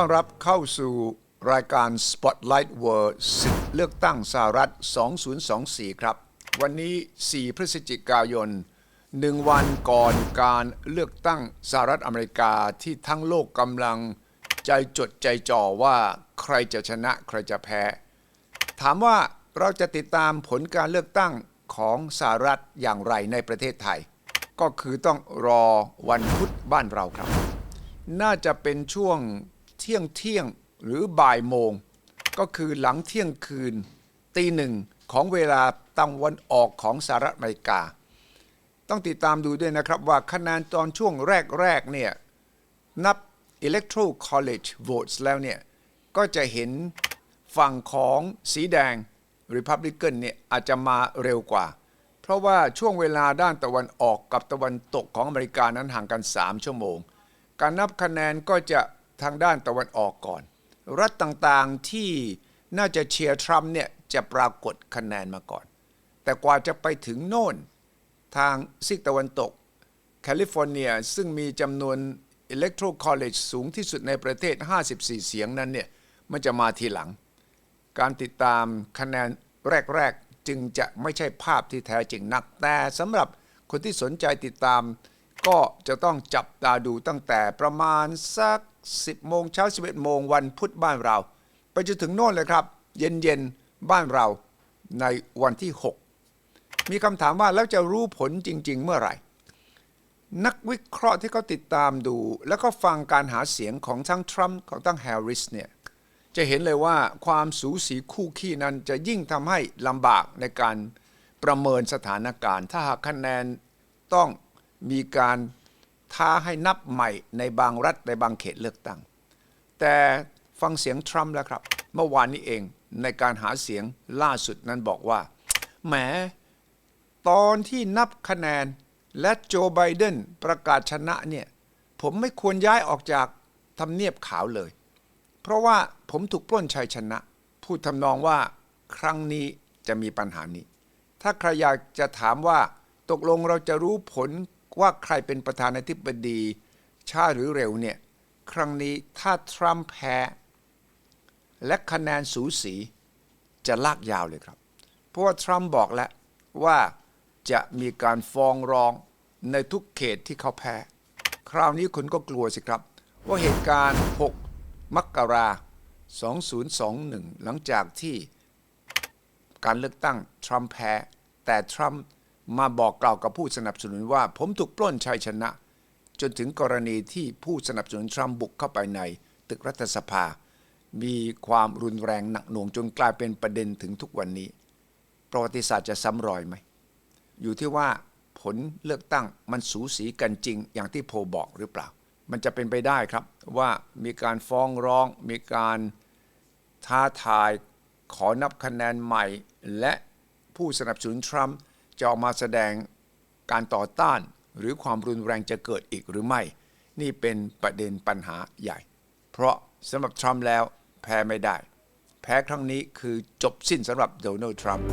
ต้อนรับเข้าสู่รายการ Spotlight World สิทธิเลือกตั้งสหรัฐ 2024 ครับ วันนี้ 4 พฤศจิกายนหนึ่งวันก่อนการเลือกตั้งสหรัฐอเมริกาที่ทั้งโลกกำลังใจจดใจจ่อว่าใครจะชนะใครจะแพ้ ถามว่าเราจะติดตามผลการเลือกตั้งของสหรัฐอย่างไรในประเทศไทย ก็คือต้องรอวันพุธบ้านเราครับ น่าจะเป็นช่วง เที่ยงเที่ยงหรือบ่ายโมง ก็คือหลังเที่ยงคืนตีหนึ่งของเวลาตะวันออกของสหรัฐอเมริกา ต้องติดตามดูด้วยนะครับว่าคะแนนตอนช่วงแรกๆเนี่ยนับ Electoral College Votes แล้วเนี่ยก็จะเห็นฝั่งของสีแดง Republican เนี่ยอาจจะมาเร็วกว่า เพราะว่าช่วงเวลาด้านตะวันออกกับตะวันตกของอเมริกานั้นห่างกัน 3 ชั่วโมง การนับคะแนนก็จะ ทางด้านตะวันออกก่อน รัฐต่างๆที่น่าจะเชียร์ทรัมป์เนี่ยจะปรากฏคะแนนมาก่อน แต่กว่าจะไปถึงโน่น ทางซีกตะวันตก แคลิฟอร์เนียซึ่งมีจำนวน Electoral College สูงที่สุดในประเทศ 54 เสียงนั้นเนี่ยมันจะมาทีหลัง การติดตามคะแนนแรก ๆ จึงจะไม่ใช่ภาพที่แท้จริงนัก แต่สำหรับคนที่สนใจติดตาม ก็จะต้องจับตาดูตั้งแต่ประมาณสัก 10 โมงเช้า 11 โมงวันพุธบ้านเรา ไปจนถึงโน่นเลยครับ เย็นๆ บ้านเราในวันที่ 6 มีคำถามว่าแล้วจะรู้ผลจริง ๆ เมื่อไหร่ นักวิเคราะห์ที่เขาติดตามดู แล้วก็ฟังการหาเสียงของทั้งทรัมป์ของทั้งแฮร์ริสเนี่ยจะเห็นเลยว่าความสูสีคู่ขี้นั้นจะยิ่งทำให้ลำบากในการประเมินสถานการณ์ ถ้าหากคะแนนต้องมีการ ท้าให้นับใหม่ในบางรัฐในบางเขตเลือกตั้ง แต่ฟังเสียงทรัมป์แล้วครับ เมื่อวานนี้เองในการหาเสียงล่าสุดนั้นบอกว่า แหม ตอนที่นับคะแนนและโจไบเดนประกาศชนะเนี่ย ผมไม่ควรย้ายออกจากทำเนียบขาวเลย เพราะว่าผมถูกปล้นชัยชนะ พูดทำนองว่าครั้งนี้จะมีปัญหานี้ ถ้าใครอยากจะถามว่าตกลงเราจะรู้ผล ว่าใครเป็นประธานาธิบดีช้าหรือเร็วเนี่ย ครั้งนี้ถ้าทรัมป์แพ้ และคะแนนสูสีจะลากยาวเลยครับ เพราะว่าทรัมป์บอกแล้วว่าจะมีการฟ้องร้องในทุกเขตที่เขาแพ้ คราวนี้คุณก็กลัวสิครับ ว่าเหตุการณ์ 6 มกรา2021 หลังจากที่การเลือกตั้งทรัมป์แพ้ แต่ทรัมป์ มาบอกกล่าวกับผู้สนับสนุนว่า ผมถูกปล้นชัยชนะ จนถึงกรณีที่ผู้สนับสนุนทรัมป์บุกเข้าไปในตึกรัฐสภา มีความรุนแรงหนักหน่วงจนกลายเป็นประเด็นถึงทุกวันนี้ ประวัติศาสตร์จะซ้ำรอยไหม อยู่ที่ว่าผลเลือกตั้งมันสูสีกันจริง อย่างที่โพบอกหรือเปล่า มันจะเป็นไปได้ครับว่ามีการฟ้องร้อง มีการท้าทายขอนับคะแนนใหม่ และผู้สนับสนุนทรัมป์ จะออกมาแสดงการต่อต้านหรือความรุนแรงจะเกิดอีกหรือไม่ นี่เป็นประเด็นปัญหาใหญ่ เพราะสำหรับทรัมป์แล้วแพ้ไม่ได้ แพ้ครั้งนี้คือจบสิ้นสำหรับโดนัลด์ทรัมป์